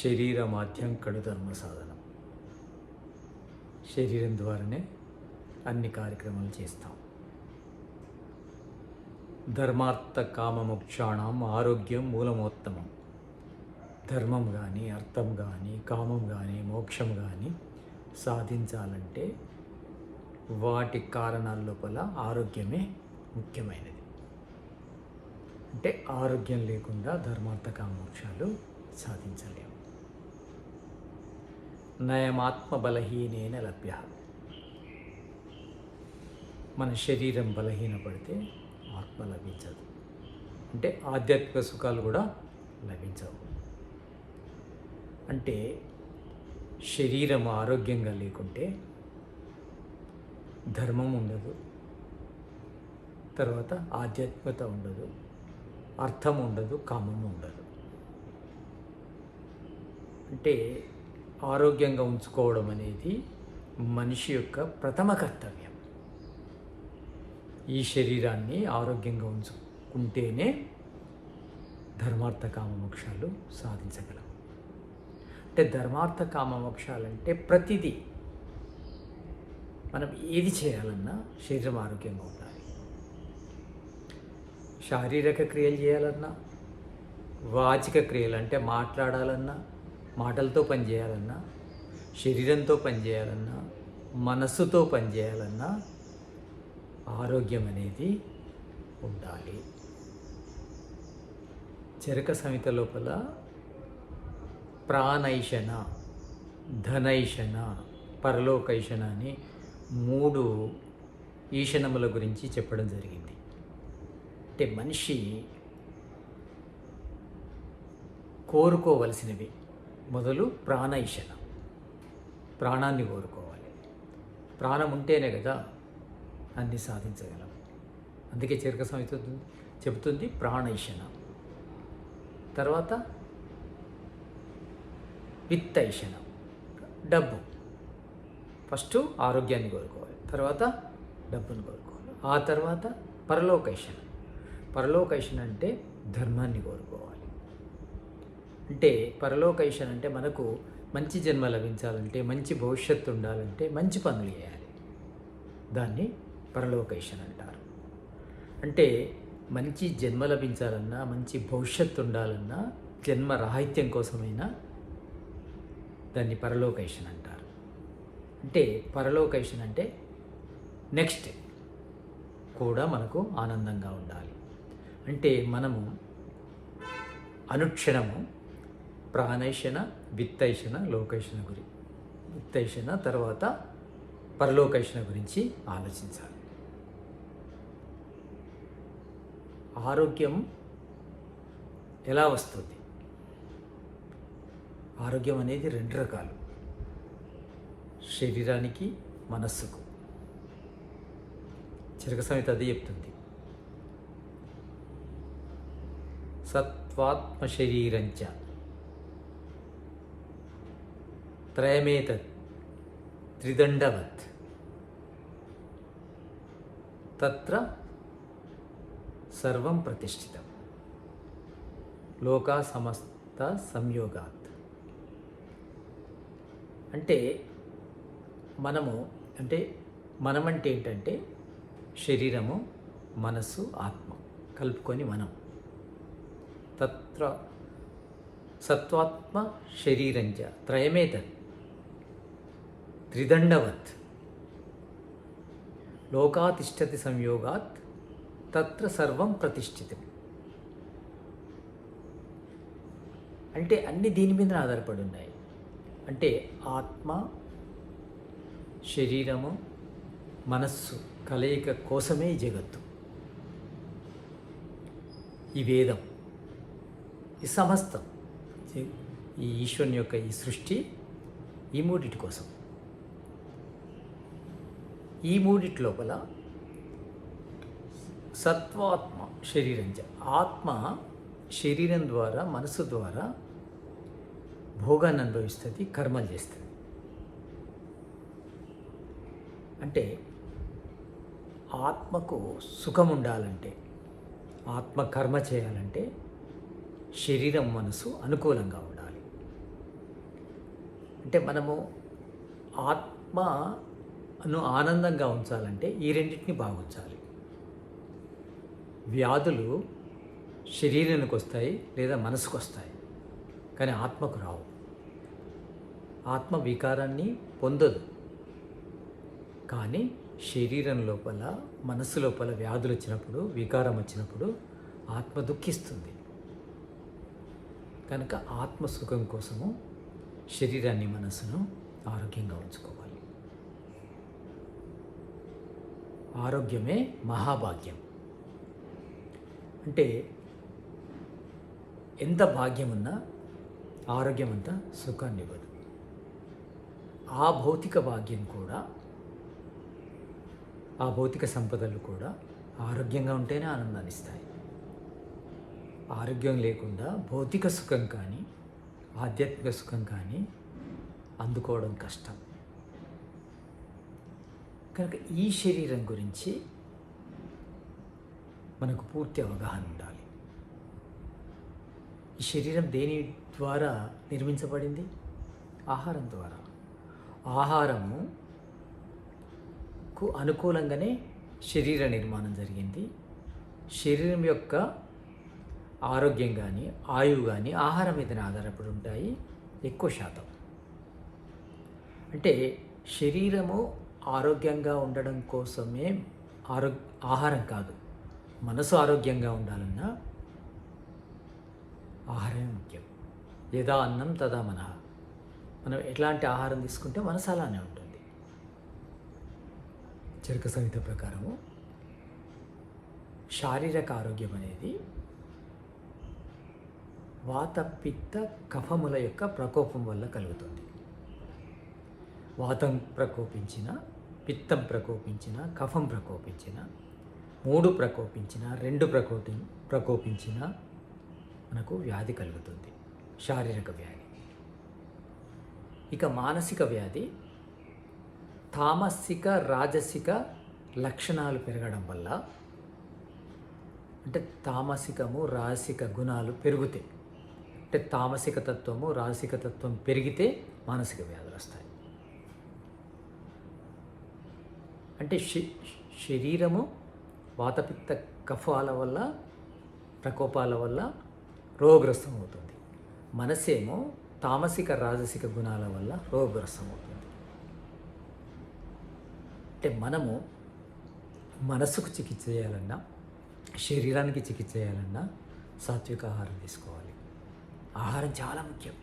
శరీరమాధ్యం కడు ధర్మ సాధనం. శరీరం ద్వారానే అన్ని కార్యక్రమాలు చేస్తాం. ధర్మార్థ కామమోక్షాణం ఆరోగ్యం మూలమోత్తమం. ధర్మం కానీ అర్థం కానీ కామం కానీ మోక్షం కానీ సాధించాలంటే వాటి కారణాల లోపల ఆరోగ్యమే ముఖ్యమైనది. అంటే ఆరోగ్యం లేకుండా ధర్మార్థ కామోక్షాలు సాధించలేము నయమాత్మ బలహీనేన లభ్య. మన శరీరం బలహీనపడితే ఆత్మ లభించదు. అంటే ఆధ్యాత్మిక సుఖాలు కూడా లభించవు. అంటే శరీరం ఆరోగ్యంగా లేకుంటే ధర్మం ఉండదు. తర్వాత ఆధ్యాత్మికత ఉండదు. అర్థం ఉండదు. కామం ఉండదు. అంటే ఆరోగ్యంగా ఉంచుకోవడం అనేది మనిషి యొక్క ప్రథమ కర్తవ్యం. ఈ శరీరాన్ని ఆరోగ్యంగా ఉంచుకుంటేనే ధర్మార్థ కామమోక్షాలు సాధించగలం. అంటే ధర్మార్థ కామమోక్షాలంటే ప్రతిదీ మనం ఏది చేయాలన్నా శరీరం ఆరోగ్యంగా ఉండాలి. శారీరక క్రియలు చేయాలన్నా వాచిక క్రియలు అంటే మాట్లాడాలన్నా మాటలతో పని చేయాలన్నా శరీరంతో పని చేయాలన్నా మనస్సుతో పని చేయాలన్నా ఆరోగ్యం అనేది ఉండాలి. చరక సంహిత లోపల ప్రాణైషణ ధనైషణ పరలోకైషణ అని మూడు ఈషణముల గురించి చెప్పడం జరిగింది. అంటే మనిషి కోరుకోవలసినవి. మొదలు ప్రాణైషణ ప్రాణాన్ని కోరుకోవాలి. ప్రాణం ఉంటేనే కదా అన్ని సాధించగలం. అందుకే చీరక సంహిత చెబుతుంది ప్రాణైషణ తర్వాత విత్తైషణ డబ్బు. ఫస్ట్ ఆరోగ్యాన్ని కోరుకోవాలి. తర్వాత డబ్బును కోరుకోవాలి. ఆ తర్వాత పరలోకైషణ పరలోకైషణ అంటే ధర్మాన్ని కోరుకోవాలి. అంటే పరలోకైషన్ అంటే మనకు మంచి జన్మ లభించాలంటే మంచి భవిష్యత్తు ఉండాలంటే మంచి పనులు చేయాలి. దాన్ని పరలోకైషన్ అంటారు అంటే మంచి జన్మ లభించాలన్నా మంచి భవిష్యత్తు ఉండాలన్నా జన్మ రాహిత్యం కోసమైనా దాన్ని పరలోకైషన్ అంటారు అంటే పరలోకైషన్ అంటే నెక్స్ట్ కూడా మనకు ఆనందంగా ఉండాలి. అంటే మనము అనుక్షణము ప్రాణైషణ విత్తైషణ లోకైషణ గురి. విత్తైషణ తర్వాత పరలోకైషణ గురించి ఆలోచించాలి. ఆరోగ్యం ఎలా వస్తుంది? ఆరోగ్యం అనేది రెండు రకాలు. శరీరానికి మనస్సుకు. చిరక సమేత అదే చెప్తుంది. సత్వాత్మ శరీరంచ త్రయమేతత్ త్రిదండవత్ తత్ర సర్వం ప్రతిష్ఠితం లోకా సమస్త సంయోగాత్ అంటే మనము అంటే మనం అంటే ఏంటంటే శరీరము మనస్సు ఆత్మ కలుపుకొని మనం. తత్ర సత్వాత్మ శరీరంజ త్రయమేతత్. త్రిదండవత్ లోకాతిష్టతి సంయోగాత్ తత్ర సర్వం ప్రతిష్ఠితం అంటే అన్ని దీని మీద ఆధారపడి ఉన్నాయి. అంటే ఆత్మ శరీరము మనస్సు కలయిక కోసమే ఈ జగత్తు. ఈ వేదం ఈ సమస్తం ఈ ఈశ్వరుని యొక్క ఈ సృష్టి ఈ మూడిటి కోసం. ఈ మూడిటి లోపల సత్వాత్మ శరీరం ఆత్మ శరీరం ద్వారా మనసు ద్వారా భోగాన్ని అనుభవిస్తుంది కర్మలు చేస్తుంది. అంటే ఆత్మకు సుఖం ఉండాలంటే ఆత్మ కర్మ చేయాలంటే శరీరం మనసు అనుకూలంగా ఉండాలి. అంటే మనము ఆత్మ ఆనందంగా ఉంచాలంటే ఈ రెండింటిని బాగుంచాలి. వ్యాధులు శరీరానికి వస్తాయి లేదా మనసుకు వస్తాయి కానీ ఆత్మకు రావు. ఆత్మ వికారాన్ని పొందదు కానీ శరీరం లోపల మనసు లోపల వ్యాధులు వచ్చినప్పుడు వికారం వచ్చినప్పుడు ఆత్మ దుఃఖిస్తుంది. కనుక ఆత్మ సుఖం కోసము శరీరాన్ని మనసును ఆరోగ్యంగా ఉంచుకోవాలి. ఆరోగ్యమే మహాభాగ్యం. అంటే ఎంత భాగ్యం ఉన్నా ఆరోగ్యం అంతా సుఖాన్ని ఇవ్వదు. ఆ భౌతిక భాగ్యం కూడా ఆ భౌతిక సంపదలు కూడా ఆరోగ్యంగా ఉంటేనే ఆనందాన్ని ఇస్తాయి. ఆరోగ్యం లేకుండా భౌతిక సుఖం కానీ ఆధ్యాత్మిక సుఖం కానీ అందుకోవడం కష్టం. కనుక ఈ శరీరం గురించి మనకు పూర్తి అవగాహన ఉండాలి. ఈ శరీరం దేని ద్వారా నిర్మించబడింది? ఆహారం ద్వారా. ఆహారముకు అనుకూలంగానే శరీర నిర్మాణం జరిగింది. శరీరం యొక్క ఆరోగ్యం కానీ ఆయువు కానీ ఆహారం మీదనే ఆధారపడి ఉంటాయి. ఎక్కువ శాతం. అంటే శరీరము ఆరోగ్యంగా ఉండడం కోసమే ఆరో ఆహారం కాదు. మనసు ఆరోగ్యంగా ఉండాలన్నా ఆహారమే ముఖ్యం. యదా అన్నం తదా మన. మనం ఎట్లాంటి ఆహారం తీసుకుంటే మనసు అలానే ఉంటుంది. చరక సంహిత ప్రకారము శారీరక ఆరోగ్యం అనేది వాత పిత్త కఫముల యొక్క ప్రకోపం వల్ల కలుగుతుంది. వాతం ప్రకోపించిన పిత్తం ప్రకోపించిన కఫం ప్రకోపించిన మూడు ప్రకోపించిన రెండు ప్రకోపి ప్రకోపించిన మనకు వ్యాధి కలుగుతుంది. శారీరక వ్యాధి. ఇక మానసిక వ్యాధి. తామసిక రాజసిక లక్షణాలు పెరగడం వల్ల అంటే తామసికము రాసిక గుణాలు పెరుగుతాయి. అంటే తామసిక తత్వము రాసిక తత్వం పెరిగితే మానసిక వ్యాధులు వస్తాయి అంటే శ- శరీరము వాతపిత్త కఫాల వల్ల ప్రకోపాల వల్ల రోగ్రస్తం అవుతుంది. మనసేమో తామసిక రాజసిక గుణాల వల్ల రోగ్రస్తం అవుతుంది. అంటే మనము మనస్సుకు చికిత్స చేయాలన్నా శరీరానికి చికిత్స చేయాలన్నా సాత్విక ఆహారం తీసుకోవాలి. ఆహారం చాలా ముఖ్యం.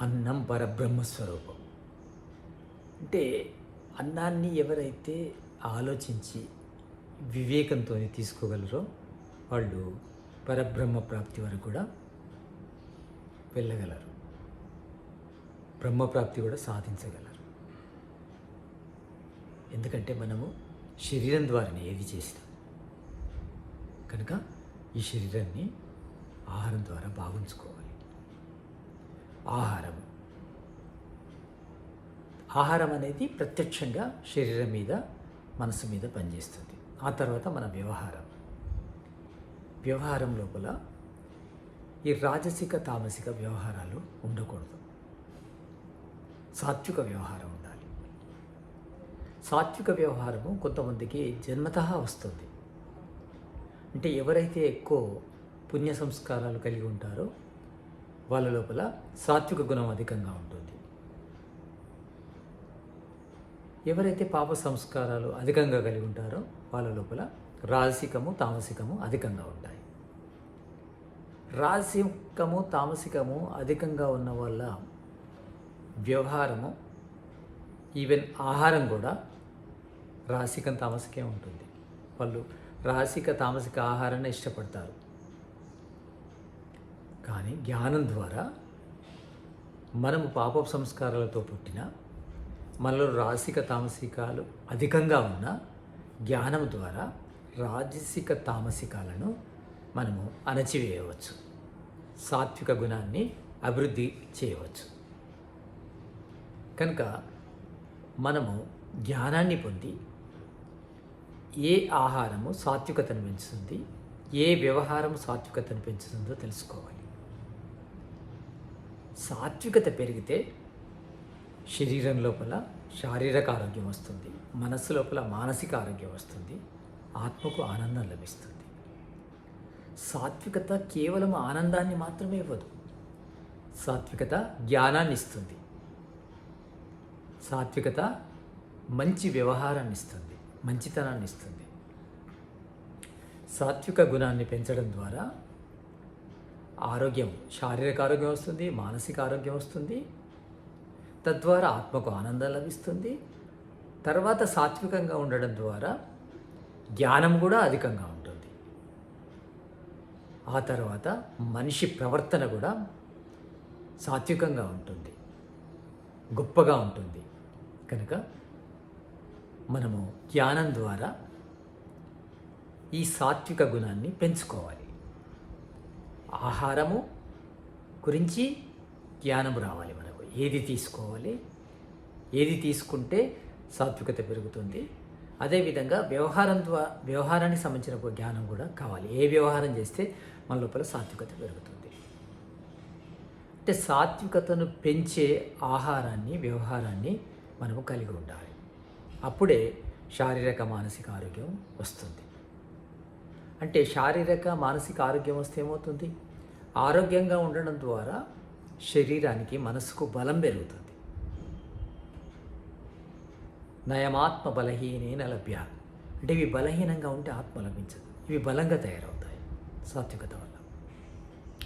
అన్నం పరబ్రహ్మస్వరూపం అంటే అన్నాన్ని ఎవరైతే ఆలోచించి వివేకంతో తీసుకోగలరో వాళ్ళు పరబ్రహ్మ ప్రాప్తి వరకు కూడా వెళ్ళగలరు. బ్రహ్మప్రాప్తి కూడా సాధించగలరు. ఎందుకంటే మనము శరీరం ద్వారానే ఏది చేసినా కనుక ఈ శరీరాన్ని ఆహారం ద్వారా బాగుంచుకోవాలి. ఆహారం ఆహారం అనేది ప్రత్యక్షంగా శరీరం మీద మనసు మీద పనిచేస్తుంది. ఆ తర్వాత మన వ్యవహారం. వ్యవహారం లోపల ఈ రాజసిక తామసిక వ్యవహారాలు ఉండకూడదు. సాత్విక వ్యవహారం ఉండాలి. సాత్విక వ్యవహారము కొంతమందికి జన్మత వస్తుంది. అంటే ఎవరైతే ఎక్కువ పుణ్య సంస్కారాలు కలిగి ఉంటారో వాళ్ళ లోపల సాత్విక గుణం అధికంగా ఉంటుంది. ఎవరైతే పాప సంస్కారాలు అధికంగా కలిగి ఉంటారో వాళ్ళ లోపల రాజసికము తామసికము అధికంగా ఉంటాయి. రాజసికము తామసికము అధికంగా ఉన్న వల్ల వ్యవహారము ఈవెన్ ఆహారం కూడా రాసికం తామసికే ఉంటుంది. వాళ్ళు రాసిక తామసిక ఆహారాన్ని ఇష్టపడతారు. కానీ జ్ఞానం ద్వారా మనము పాప సంస్కారాలతో పుట్టిన మనలో రాసిక తామసికాలు అధికంగా ఉన్న జ్ఞానం ద్వారా రాజసిక తామసికాలను మనము అణచివేయవచ్చు. సాత్విక గుణాన్ని అభివృద్ధి చేయవచ్చు. కనుక మనము జ్ఞానాన్ని పొంది ఏ ఆహారము సాత్వికతను పెంచుతుంది ఏ వ్యవహారం సాత్వికతను పెంచుతుందో తెలుసుకోవాలి. సాత్వికత పెరిగితే శరీరం లోపల శారీరక ఆరోగ్యం వస్తుంది మనస్సు లోపల మానసిక ఆరోగ్యం వస్తుంది ఆత్మకు ఆనందం లభిస్తుంది. సాత్వికత కేవలం ఆనందాన్ని మాత్రమే ఇవ్వదు సాత్వికత జ్ఞానాన్ని ఇస్తుంది సాత్వికత మంచి వ్యవహారాన్ని ఇస్తుంది మంచితనాన్ని ఇస్తుంది. సాత్విక గుణాన్ని పెంచడం ద్వారా ఆరోగ్యం శారీరక ఆరోగ్యం వస్తుంది మానసిక ఆరోగ్యం వస్తుంది తద్వారా ఆత్మకు ఆనందం లభిస్తుంది. తర్వాత సాత్వికంగా ఉండడం ద్వారా జ్ఞానం కూడా అధికంగా ఉంటుంది. ఆ తర్వాత మనిషి ప్రవర్తన కూడా సాత్వికంగా ఉంటుంది. గొప్పగా ఉంటుంది. కనుక మనము జ్ఞానం ద్వారా ఈ సాత్విక గుణాన్ని పెంచుకోవాలి. ఆహారము గురించి జ్ఞానం రావాలి ఏది తీసుకోవాలి? ఏది తీసుకుంటే సాత్వికత పెరుగుతుంది? అదేవిధంగా వ్యవహారం ద్వారా వ్యవహారానికి సంబంధించిన ఒక జ్ఞానం కూడా కావాలి. ఏ వ్యవహారం చేస్తే మన లోపల సాత్వికత పెరుగుతుంది? అంటే సాత్వికతను పెంచే ఆహారాన్ని వ్యవహారాన్ని మనము కలిగి ఉండాలి. అప్పుడే శారీరక మానసిక ఆరోగ్యం వస్తుంది. అంటే శారీరక మానసిక ఆరోగ్యం వస్తే ఏమవుతుంది? ఆరోగ్యంగా ఉండడం ద్వారా శరీరానికి మనసుకు బలం పెరుగుతుంది. నయమాత్మ బలహీనేన లభ్య. అంటే ఇవి బలహీనంగా ఉంటే ఆత్మ లభించదు. ఇవి బలంగా తయారవుతాయి. సాత్వికత వల్ల.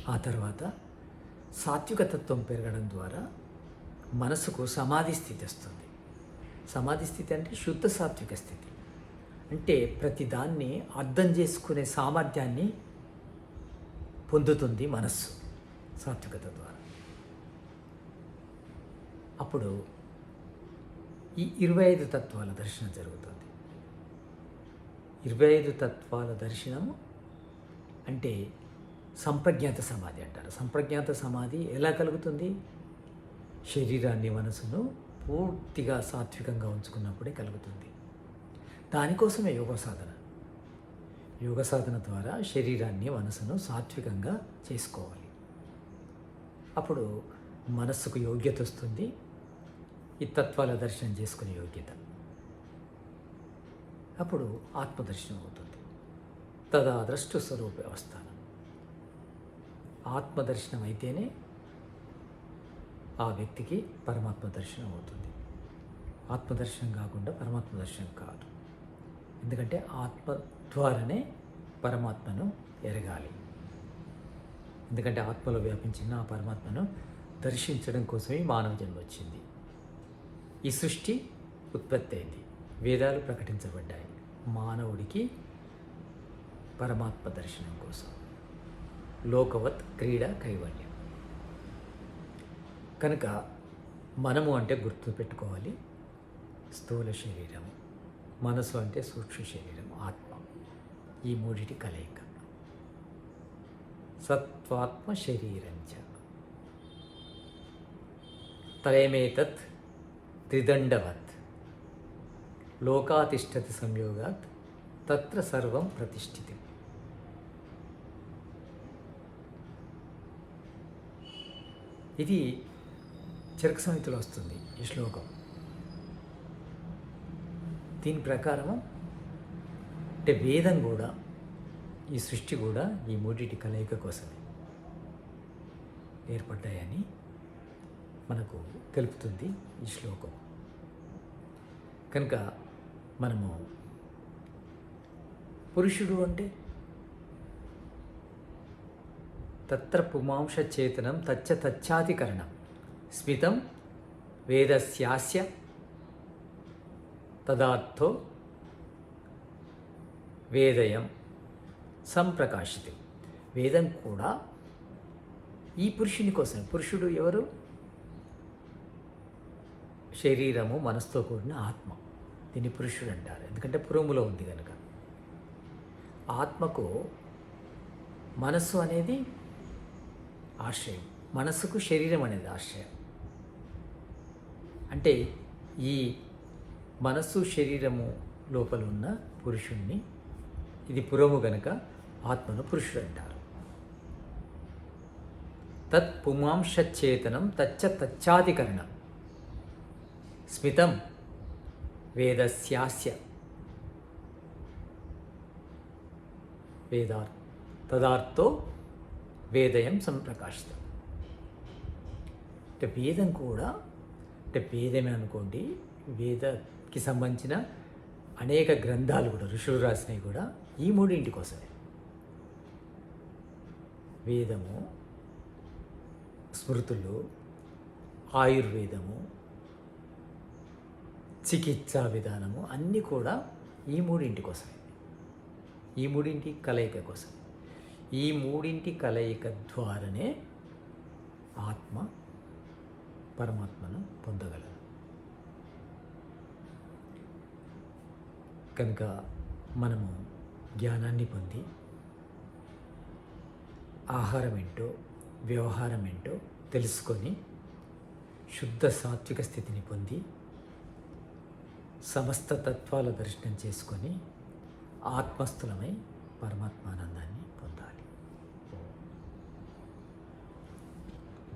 ఆ తర్వాత సాత్వికతత్వం పెరగడం ద్వారా మనసుకు సమాధి స్థితి వస్తుంది. సమాధి స్థితి అంటే శుద్ధ సాత్విక స్థితి. అంటే ప్రతిదాన్ని అర్థం చేసుకునే సామర్థ్యాన్ని పొందుతుంది మనస్సు సాత్వికత ద్వారా. అప్పుడు ఈ ఇరవై ఐదు తత్వాల దర్శనం జరుగుతుంది. ఇరవై ఐదు తత్వాల దర్శనము అంటే సంప్రజ్ఞాత సమాధి అంటారు. సంప్రజ్ఞాత సమాధి ఎలా కలుగుతుంది? శరీరాన్ని మనసును పూర్తిగా సాత్వికంగా ఉంచుకున్నప్పుడే కలుగుతుంది. దానికోసమే యోగ సాధన. యోగ సాధన ద్వారా శరీరాన్ని మనసును సాత్వికంగా చేసుకోవాలి. అప్పుడు మనస్సుకు యోగ్యత వస్తుంది. ఈ తత్వాల దర్శనం చేసుకునే యోగ్యత. అప్పుడు ఆత్మదర్శనం అవుతుంది. తదా ద్రష్టు స్వరూప అవస్థానం. ఆత్మదర్శనం అయితేనే ఆ వ్యక్తికి పరమాత్మ దర్శనం అవుతుంది. ఆత్మదర్శనం కాకుండా పరమాత్మ దర్శనం కాదు. ఎందుకంటే ఆత్మ ద్వారానే పరమాత్మను ఎరగాలి. ఎందుకంటే ఆత్మలో వ్యాపించిన ఆ పరమాత్మను దర్శించడం కోసమే మానవ జన్మ వచ్చింది. ఈ సృష్టి ఉత్పత్తి అయింది. వేదాలు ప్రకటించబడ్డాయి. మానవుడికి పరమాత్మ దర్శనం కోసం. లోకవత్ క్రీడ కైవల్యం. కనుక మనము అంటే గుర్తు పెట్టుకోవాలి. స్థూల శరీరం మనసు అంటే సూక్ష్మ శరీరం ఆత్మ. ఈ మూడిటి కలయిక. సత్వాత్మ శరీరంచ. త్రయమేతత్ త్రిదండవత్ లోకాతిష్టతి సంయోగాత్ తత్ర సర్వం ప్రతిష్ఠితం ఇది చరక సమితిలో వస్తుంది ఈ శ్లోకం. దీని ప్రకారము అంటే వేదం కూడా ఈ సృష్టి కూడా ఈ మూడిటి కలయిక కోసమే ఏర్పడ్డాయని మనకు తెలుపుతుంది ఈ శ్లోకం. కనుక మనము పురుషుడు అంటే తత్ర పుమాంసచేతనం తచ్చ తచ్చాధికరణం. స్మితం వేదస్యాస్య తదార్థో వేదయం సంప్రకాశితం. వేదం కూడా ఈ పురుషుని కోసం పురుషుడు ఎవరు? శరీరము మనసుతో కూడిన ఆత్మ. దీన్ని పురుషుడు అంటారు. ఎందుకంటే పురుములో ఉంది కనుక ఆత్మకు మనస్సు అనేది ఆశ్రయం. మనస్సుకు శరీరం అనేది ఆశ్రయం. అంటే ఈ మనస్సు శరీరము లోపల ఉన్న పురుషుణ్ణి ఇది పురము గనక ఆత్మను పురుషుడు అంటారు. తత్ పుమాంశచేతనం తచ్చ తచ్చాధికరణం. స్మితం వేదస్యాస్య. వేదార్ తదార్థో వేదయం సంప్రకాశితం. అంటే వేదం కూడా అంటే వేదమే అనుకోండి వేదకి సంబంధించిన అనేక గ్రంథాలు కూడా ఋషులు రాసినవి కూడా ఈ మూడింటి కోసమే. వేదము స్మృతులు ఆయుర్వేదము చికిత్సా విధానము అన్నీ కూడా ఈ మూడింటి కోసమే. ఈ మూడింటి కలయిక కోసం. ఈ మూడింటి కలయిక ద్వారానే ఆత్మ పరమాత్మను పొందగలరు కనుక మనము జ్ఞానాన్ని పొంది ఆహారం ఏంటో వ్యవహారం ఏంటో తెలుసుకొని శుద్ధ సాత్విక స్థితిని పొంది సమస్త తత్వాల దర్శనం చేసుకొని ఆత్మస్థులమై పరమాత్మానందాన్ని